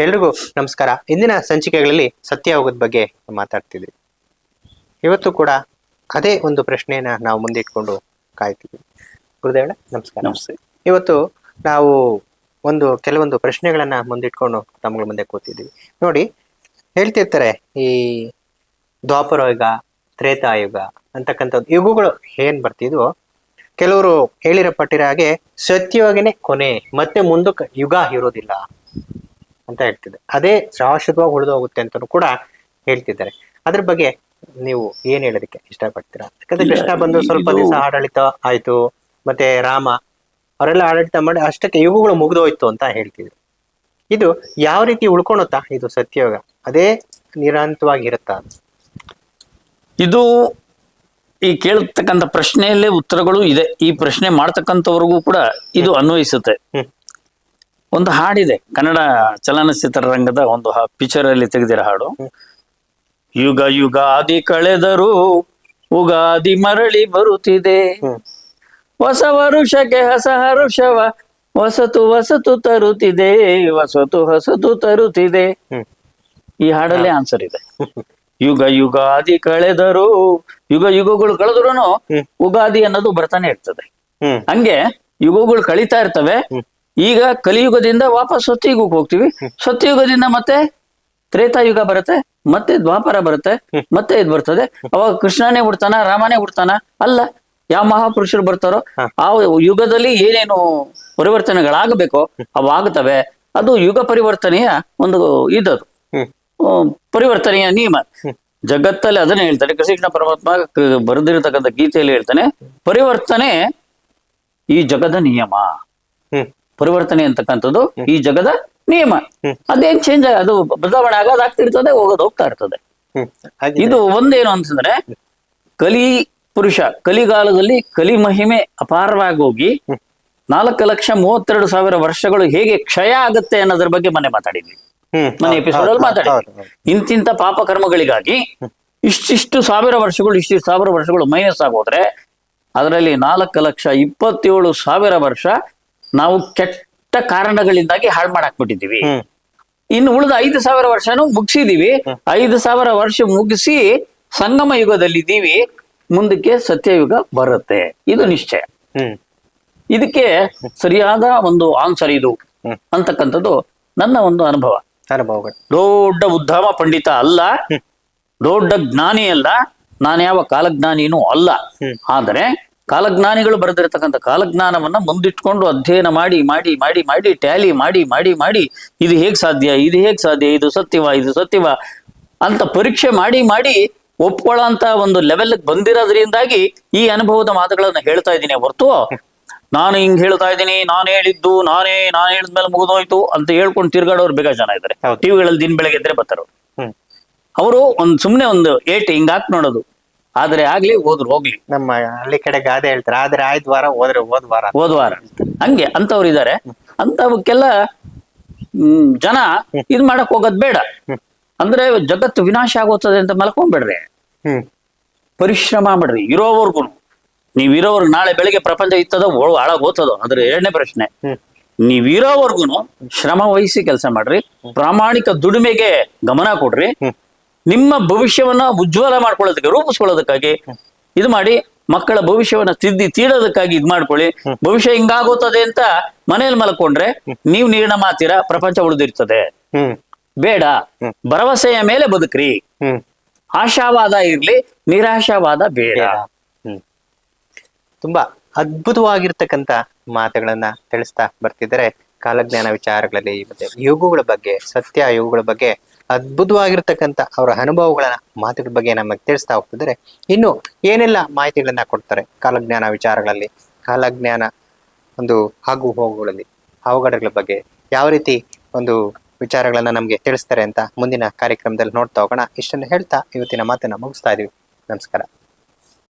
ಎಲ್ರಿಗೂ ನಮಸ್ಕಾರ. ಇಂದಿನ ಸಂಚಿಕೆಗಳಲ್ಲಿ ಸತ್ಯಯೋಗದ ಬಗ್ಗೆ ಮಾತಾಡ್ತಿದ್ವಿ. ಇವತ್ತು ಕೂಡ ಅದೇ ಒಂದು ಪ್ರಶ್ನೆಯನ್ನ ನಾವು ಮುಂದಿಟ್ಕೊಂಡು ಕಾಯ್ತೀವಿ. ಗುರುದೇವಳ ನಮಸ್ಕಾರ. ನಮಸ್ತೆ. ಇವತ್ತು ನಾವು ಒಂದು ಕೆಲವೊಂದು ಪ್ರಶ್ನೆಗಳನ್ನ ಮುಂದಿಟ್ಕೊಂಡು ತಮ್ಮ ಮುಂದೆ ಕೂತಿದ್ವಿ. ನೋಡಿ ಹೇಳ್ತಿರ್ತಾರೆ ಈ ದ್ವಾಪರ ಯುಗ ತ್ರೇತಾಯುಗ ಅಂತಕ್ಕಂಥದ್ದು ಯುಗಗಳು ಏನ್ ಬರ್ತಿದ್ವು ಕೆಲವರು ಹೇಳಿರಪಟ್ಟಿರೋ ಹಾಗೆ ಸತ್ಯವಾಗಿನೇ ಕೊನೆ ಮತ್ತೆ ಮುಂದಕ್ಕೆ ಯುಗ ಇರೋದಿಲ್ಲ. ಅಂತ ಹೇಳ್ತಿದ್ದೆ. ಅದೇ ಶಾಶ್ವತವಾಗಿ ಉಳಿದು ಹೋಗುತ್ತೆ ಅಂತಲೂ ಕೂಡ ಹೇಳ್ತಿದ್ದಾರೆ. ಅದ್ರ ಬಗ್ಗೆ ನೀವು ಏನ್ ಹೇಳೋದಕ್ಕೆ ಇಷ್ಟಪಡ್ತೀರಾ? ಯಾಕಂದ್ರೆ ಕೃಷ್ಣ ಬಂದು ಸ್ವಲ್ಪ ದಿವಸ ಆಡಳಿತ ಆಯ್ತು ಮತ್ತೆ ರಾಮ ಅವರೆಲ್ಲ ಆಡಳಿತ ಮಾಡಿ ಅಷ್ಟಕ್ಕೆ ಇವುಗಳು ಮುಗಿದೋಯ್ತು ಅಂತ ಹೇಳ್ತಿದ್ರು. ಇದು ಯಾವ ರೀತಿ ಉಳ್ಕೊಳುತ್ತಾ ಇದು ಸತ್ಯೋಗ? ಅದೇ ನಿರಂತವಾಗಿರುತ್ತಾ? ಇದು ಈ ಕೇಳತಕ್ಕಂಥ ಪ್ರಶ್ನೆಯಲ್ಲೇ ಉತ್ತರಗಳು ಇದೆ. ಈ ಪ್ರಶ್ನೆ ಮಾಡ್ತಕ್ಕಂಥವ್ರಿಗೂ ಕೂಡ ಇದು ಅನ್ವಯಿಸುತ್ತೆ. ಒಂದು ಹಾಡಿದೆ. ಕನ್ನಡ ಚಲನಚಿತ್ರ ರಂಗದ ಒಂದು ಪಿಕ್ಚರ್ ಅಲ್ಲಿ ತೆಗೆದಿರೋ ಹಾಡು. ಯುಗ ಯುಗಾದಿ ಕಳೆದರೂ ಉಗಾದಿ ಮರಳಿ ಬರುತ್ತಿದೆ. ಹೊಸ ವರುಷಕ್ಕೆ ಹೊಸ ಹರುಷವ ಹೊಸತು ಹೊಸತು ತರುತ್ತಿದೆ. ಹೊಸತು ಹೊಸತು ತರುತ್ತಿದೆ. ಈ ಹಾಡಲ್ಲೇ ಆನ್ಸರ್ ಇದೆ. ಯುಗ ಯುಗಾದಿ ಕಳೆದರು ಯುಗ ಯುಗಗಳು ಕಳೆದ್ರು. ಉಗಾದಿ ಅನ್ನೋದು ಬರ್ತಾನೆ ಇರ್ತದೆ. ಹಂಗೆ ಯುಗಗಳು ಕಳೀತಾ ಇರ್ತವೆ. ಈಗ ಕಲಿಯುಗದಿಂದ ವಾಪಸ್ ಸತ್ಯಯುಗಕ್ಕೆ ಹೋಗ್ತೀವಿ. ಸತ್ಯಯುಗದಿಂದ ಮತ್ತೆ ತ್ರೇತಾಯುಗ ಬರುತ್ತೆ ಮತ್ತೆ ದ್ವಾಪರ ಬರುತ್ತೆ ಮತ್ತೆ ಇದು ಬರ್ತದೆ. ಅವಾಗ ಕೃಷ್ಣನೇ ಹುಡ್ತಾನ ರಾಮನೇ ಹುಡ್ತಾನ? ಅಲ್ಲ ಯಾವ ಮಹಾಪುರುಷರು ಬರ್ತಾರೋ ಆ ಯುಗದಲ್ಲಿ ಏನೇನು ಪರಿವರ್ತನೆಗಳಾಗಬೇಕೋ ಅವಾಗ್ತವೆ ಆಗ್ತವೆ. ಅದು ಯುಗ ಪರಿವರ್ತನೆಯ ಒಂದು ಇದದು. ಪರಿವರ್ತನೆಯ ನಿಯಮ. ಜಗತ್ತಲ್ಲಿ ಅದನ್ನೇ ಹೇಳ್ತಾರೆ ಕೃಷ್ಣ ಪರಮಾತ್ಮ ಬರೆದಿರತಕ್ಕಂಥ ಗೀತೆಯಲ್ಲಿ ಹೇಳ್ತಾನೆ ಪರಿವರ್ತನೆ ಈ ಜಗದ ನಿಯಮ. ಪರಿವರ್ತನೆ ಅಂತಕ್ಕಂಥದ್ದು ಈ ಜಗದ ನಿಯಮ. ಅದೇನ್ ಚೇಂಜ್ ಅದು ಬದಲಾವಣೆ ಆಗೋದಾಗ್ತಿರ್ತದೆ ಹೋಗೋದು ಹೋಗ್ತಾ ಇರ್ತದೆ. ಇದು ಒಂದೇನು ಅಂತಂದ್ರೆ ಕಲಿ ಪುರುಷ ಕಲಿಗಾಲದಲ್ಲಿ ಕಲಿ ಮಹಿಮೆ ಅಪಾರವಾಗಿ ಹೋಗಿ ನಾಲ್ಕು ಲಕ್ಷ ಮೂವತ್ತೆರಡು ಸಾವಿರ ವರ್ಷಗಳು ಹೇಗೆ ಕ್ಷಯ ಆಗುತ್ತೆ ಅನ್ನೋದ್ರ ಬಗ್ಗೆ ಮನೆ ಮಾತಾಡಿದ್ವಿ. ಮನೆ ಎಪಿಸೋಡ್ ಅಲ್ಲಿ ಹೌದು, ಮಾತಾಡಿ ಹೌದು, ಹೌದು. ಇಂತಿಂತ ಪಾಪ ಕರ್ಮಗಳಿಗಾಗಿ ಇಷ್ಟಿಷ್ಟು ಸಾವಿರ ವರ್ಷಗಳು ಇಷ್ಟಿಷ್ಟು ಸಾವಿರ ವರ್ಷಗಳು ಮೈನಸ್ ಆಗೋದ್ರೆ ಅದರಲ್ಲಿ ನಾಲ್ಕು ಲಕ್ಷ ಇಪ್ಪತ್ತೇಳು ಸಾವಿರ ವರ್ಷ ನಾವು ಕೆಟ್ಟ ಕಾರಣಗಳಿಂದಾಗಿ ಹಾಳು ಮಾಡಾಕ್ಬಿಟ್ಟಿದ್ದೀವಿ. ಬಿಟ್ಟಿದ್ದೀವಿ ಇನ್ನು ಉಳಿದ ಐದು ಸಾವಿರ ವರ್ಷನೂ ಮುಗಿಸಿದೀವಿ ಐದು ಸಾವಿರ ವರ್ಷ ಮುಗಿಸಿ ಸಂಗಮ ಯುಗದಲ್ಲಿದ್ದೀವಿ. ಮುಂದಕ್ಕೆ ಸತ್ಯಯುಗ ಬರುತ್ತೆ. ಇದು ನಿಶ್ಚಯ. ಇದಕ್ಕೆ ಸರಿಯಾದ ಒಂದು ಆನ್ಸರ್ ಇದು. ಅಂತಕ್ಕಂಥದ್ದು ನನ್ನ ಒಂದು ಅನುಭವ. ದೊಡ್ಡ ಉದ್ಧಾಮ ಪಂಡಿತ ಅಲ್ಲ. ದೊಡ್ಡ ಜ್ಞಾನಿ ಅಲ್ಲ. ನಾನು ಯಾವ ಕಾಲಜ್ಞಾನಿನೂ ಅಲ್ಲ. ಆದರೆ ಕಾಲಜ್ಞಾನಿಗಳು ಬರೆದಿರತಕ್ಕಂಥ ಕಾಲಜ್ಞಾನವನ್ನ ಮುಂದಿಟ್ಕೊಂಡು ಅಧ್ಯಯನ ಮಾಡಿ ಮಾಡಿ ಮಾಡಿ ಮಾಡಿ ಟ್ಯಾಲಿ ಮಾಡಿ ಮಾಡಿ ಮಾಡಿ ಇದು ಹೇಗ್ ಸಾಧ್ಯ ಇದು ಹೇಗ್ ಸಾಧ್ಯ ಇದು ಸತ್ಯವ ಇದು ಸತ್ಯವ ಅಂತ ಪರೀಕ್ಷೆ ಮಾಡಿ ಮಾಡಿ ಒಪ್ಕೊಳ್ಳೋಂತ ಒಂದು ಲೆವೆಲ್ ಬಂದಿರೋದ್ರಿಂದಾಗಿ ಈ ಅನುಭವದ ಮಾತುಗಳನ್ನ ಹೇಳ್ತಾ ಇದ್ದೀನಿ ಹೊರತು. ನಾನು ಹಿಂಗ್ ಹೇಳ್ತಾ ಇದ್ದೀನಿ ನಾನು ಹೇಳಿದ್ದು ನಾನೇ ನಾನು ಹೇಳಿದ್ಮೇಲೆ ಮುಗಿದೋಯ್ತು ಅಂತ ಹೇಳ್ಕೊಂಡು ತಿರ್ಗಾಡೋರು ಬೇಗ ಜನ ಇದ್ದಾರೆ. ಟಿವಿಗಳಲ್ಲಿ ದಿನ ಬೆಳಗ್ಗೆ ಎದ್ರೆ ಬರ್ತಾರೆ ಅವ್ರು. ಅವರು ಒಂದ್ ಸುಮ್ನೆ ಒಂದು ಏಟ್ ಹಿಂಗ್ ಹಾಕ್ ನೋಡೋದು. ಆದ್ರೆ ಆಗ್ಲಿ ಹೋದ್ರು ಹೋಗ್ಲಿ. ನಮ್ಮ ಹಳ್ಳಿ ಕಡೆ ಗಾದೆ ಹೇಳ್ತಾರೆ ಆದ್ರೆ ಆಯ್ದ ವಾರ ಹೋದ್ರೆ ಹೋದ್ ವಾರ ಹೋದ್ ವಾರ. ಹಂಗೆ ಅಂತವ್ರು ಇದಾರೆ. ಅಂತವಕ್ಕೆಲ್ಲ ಹ್ಮ್ ಜನ ಇದ್ ಮಾಡಕ್ ಹೋಗೋದ್ ಬೇಡ. ಅಂದ್ರೆ ಜಗತ್ತು ವಿನಾಶ ಆಗೋತದೆ ಅಂತ ಮಲ್ಕೊಂಡ್ಬೇಡ್ರಿ ಹ್ಮ್. ಪರಿಶ್ರಮ ಮಾಡ್ರಿ ಇರೋವರ್ಗು ನೀವ್ ಇರೋವರ್ಗು ನಾಳೆ ಬೆಳಿಗ್ಗೆ ಪ್ರಪಂಚ ಇತ್ತದ ಒಳ ಹಾಳಾಗ್ ಹೋಗ್ತದೋ ಅದ್ರ ಎರಡನೇ ಪ್ರಶ್ನೆ. ಹ್ಮ್. ನೀವ್ ಇರೋವರ್ಗುನು ಶ್ರಮ ವಹಿಸಿ ಕೆಲಸ ಮಾಡ್ರಿ ಪ್ರಾಮಾಣಿಕ ದುಡಿಮೆಗೆ ಗಮನ ಕೊಡ್ರಿ. ಹ್ಮ್. ನಿಮ್ಮ ಭವಿಷ್ಯವನ್ನ ಉಜ್ವಲ ಮಾಡ್ಕೊಳ್ಳೋದಕ್ಕೆ ರೂಪಿಸ್ಕೊಳ್ಳೋದಕ್ಕಾಗಿ ಇದು ಮಾಡಿ ಮಕ್ಕಳ ಭವಿಷ್ಯವನ್ನ ತಿದ್ದಿ ತೀಡೋದಕ್ಕಾಗಿ ಇದ್ ಮಾಡ್ಕೊಳ್ಳಿ. ಭವಿಷ್ಯ ಹಿಂಗಾಗುತ್ತದೆ ಅಂತ ಮನೇಲಿ ಮಲ್ಕೊಂಡ್ರೆ ನೀವು ನೀರಿನ ಮಾತೀರ ಪ್ರಪಂಚ ಉಳಿದಿರ್ತದೆ. ಬೇಡ. ಭರವಸೆಯ ಮೇಲೆ ಬದುಕ್ರಿ. ಆಶಾವಾದ ಇರ್ಲಿ ನಿರಾಶಾವಾದ ಬೇಡ. ತುಂಬಾ ಅದ್ಭುತವಾಗಿರ್ತಕ್ಕಂತ ಮಾತುಗಳನ್ನ ತಿಳಿಸ್ತಾ ಬರ್ತಿದ್ರೆ ಕಾಲಜ್ಞಾನ ವಿಚಾರಗಳಲ್ಲಿ ಮತ್ತೆ ಯೋಗಗಳ ಬಗ್ಗೆ ಸತ್ಯ ಯೋಗಗಳ ಬಗ್ಗೆ ಅದ್ಭುತವಾಗಿರ್ತಕ್ಕಂತ ಅವರ ಅನುಭವಗಳನ್ನ ಮಾತುಗಳ ಬಗ್ಗೆ ನಮಗೆ ತಿಳಿಸ್ತಾ ಹೋಗ್ತಿದ್ರೆ ಇನ್ನು ಏನೆಲ್ಲ ಮಾಹಿತಿಗಳನ್ನ ಕೊಡ್ತಾರೆ ಕಾಲಜ್ಞಾನ ವಿಚಾರಗಳಲ್ಲಿ, ಕಾಲಜ್ಞಾನ ಒಂದು ಹಾಗು ಹೋಗುಗಳಲ್ಲಿ, ಅವಘಡಗಳ ಬಗ್ಗೆ, ಯಾವ ರೀತಿ ಒಂದು ವಿಚಾರಗಳನ್ನ ನಮ್ಗೆ ತಿಳಿಸ್ತಾರೆ ಅಂತ ಮುಂದಿನ ಕಾರ್ಯಕ್ರಮದಲ್ಲಿ ನೋಡ್ತಾ ಹೋಗೋಣ. ಇಷ್ಟನ್ನು ಹೇಳ್ತಾ ಇವತ್ತಿನ ಮಾತನ್ನ ಮುಗಿಸ್ತಾ ಇದೀವಿ. ನಮಸ್ಕಾರ.